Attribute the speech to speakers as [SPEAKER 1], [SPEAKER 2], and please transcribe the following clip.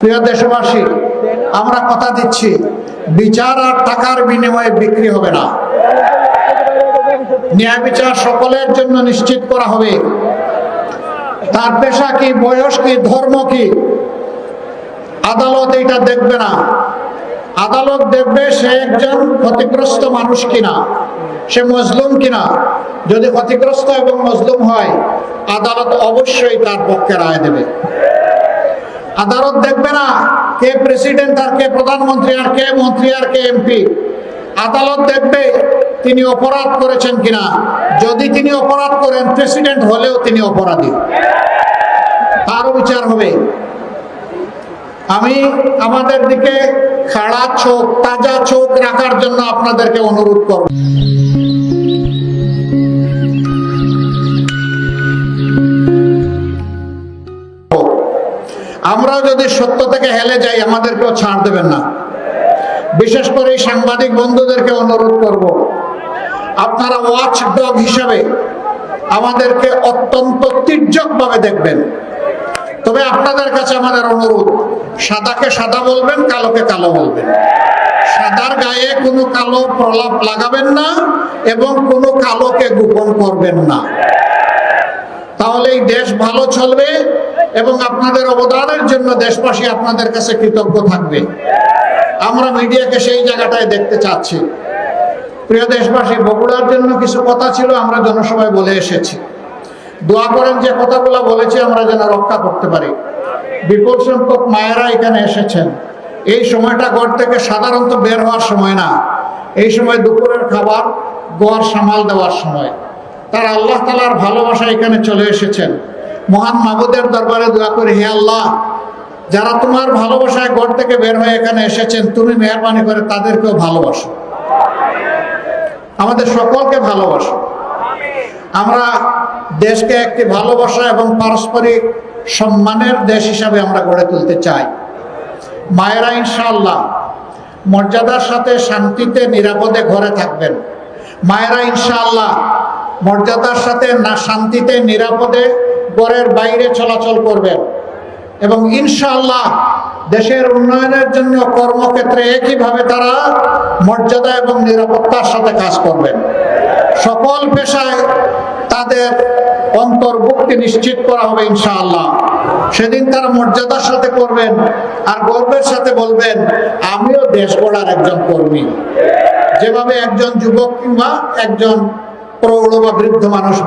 [SPEAKER 1] প্রিয় দেশবাসী, আমরা কথা দিচ্ছি, বিচার আর টাকার বিনিময়ে বিক্রি হবে না। ন্যায় বিচার সকলের জন্য নিশ্চিত করা হবে। তার পেশা কি, বয়স কি, ধর্ম কি, আদালত এটা দেখবে না। আদালত দেখবে সে একজন ক্ষতিগ্রস্ত মানুষ কিনা, সে মজলুম কিনা। যদি ক্ষতিগ্রস্ত এবং মজলুম হয়, আদালত অবশ্যই তার পক্ষে রায় দেবে। আদালত দেখবে না কে প্রেসিডেন্ট আর কে প্রধানমন্ত্রী আর কে মন্ত্রী আর কে এমপি আদালত দেখবে তিনি অপরাধ করেছেন কিনা। যদি তিনি অপরাধ করেন প্রেসিডেন্ট হলেও তিনি অপরাধী। তারও বিচার হবে। আমি আমাদের দিকে খাড়া চোখ, তাজা চোখ রাখার জন্য আপনাদেরকে অনুরোধ করব। আমরা যদি সত্য থেকে হেলে যাই, আমাদেরকেও ছাড় দেবেন না। বিশেষ করে সাংবাদিক বন্ধুদেরকে অনুরোধ করব, আপনারা ওয়াচ ডগ হিসাবে আমাদেরকে অত্যন্ত তির্যকভাবে দেখবেন। তবে আপনাদের কাছে আমাদের অনুরোধ, সাদাকে সাদা বলবেন, কালোকে কালো বলবেন। সাদার গায়ে কোনো কালো প্রলাপ লাগাবেন না এবং কোনো কালোকে গোপন করবেন না। তাহলে এই দেশ ভালো চলবে এবং আপনাদের অবদানের জন্য দেশবাসী আপনাদের কাছে কৃতজ্ঞ থাকবে। আমরা মিডিয়াকে সেই জায়গাটায় দেখতে চাচ্ছি। প্রিয় দেশবাসী, বগুড়ার জন্য কিছু কথা ছিল, আমরা জনসভায় বলে এসেছি। দোয়া করেন যে কথাগুলো বলেছি, আমরা যেন রক্ষা করতে পারি। বিপুল সংখ্যক মায়েরা এখানে এসেছেন। এই সময়টা ঘর থেকে সাধারণত বের হওয়ার সময় না। এই সময় দুপুরের খাবার, গোয়ার সামাল দেওয়ার সময়। তারা আল্লাহ তালার ভালোবাসা এখানে চলে এসেছেন। মহান মাবুদের দরবারে দোয়া করি, হে আল্লাহ, যারা তোমার ভালোবাসায় ঘর থেকে বের হয়ে এখানে এসেছেন, তুমি মেহরবানি করে তাদেরকেও ভালোবাসো। আমাদের সকলকে ভালোবাসো। আমরা দেশকে একটি ভালোবাসা এবং পারস্পরিক সম্মানের দেশ হিসাবে আমরা গড়ে তুলতে চাই। মায়েরা ইনশাআল্লাহ মর্যাদার সাথে শান্তিতে, নিরাপদে ঘরে থাকবেন। মায়েরা ইনশাআল্লাহ মর্যাদার সাথে না শান্তিতে, নিরাপদে ঘরের বাইরে চলাচল করবেন। এবং ইনশাআল্লাহ দেশের উন্নয়নের জন্য কর্মক্ষেত্রে একইভাবে তারা মর্যাদা এবং নিরাপত্তার সাথে কাজ করবেন। সকল পেশায় তাদের অন্তর্ভুক্তি নিশ্চিত করা হবে ইনশাআল্লাহ। সেদিন তারা মর্যাদার সাথে করবেন আর গর্বের সাথে বলবেন, আমিও দেশ গড়ার একজন কর্মী। যেভাবে একজন যুবক কিংবা একজন প্রৌঢ় বা বৃদ্ধ মানুষ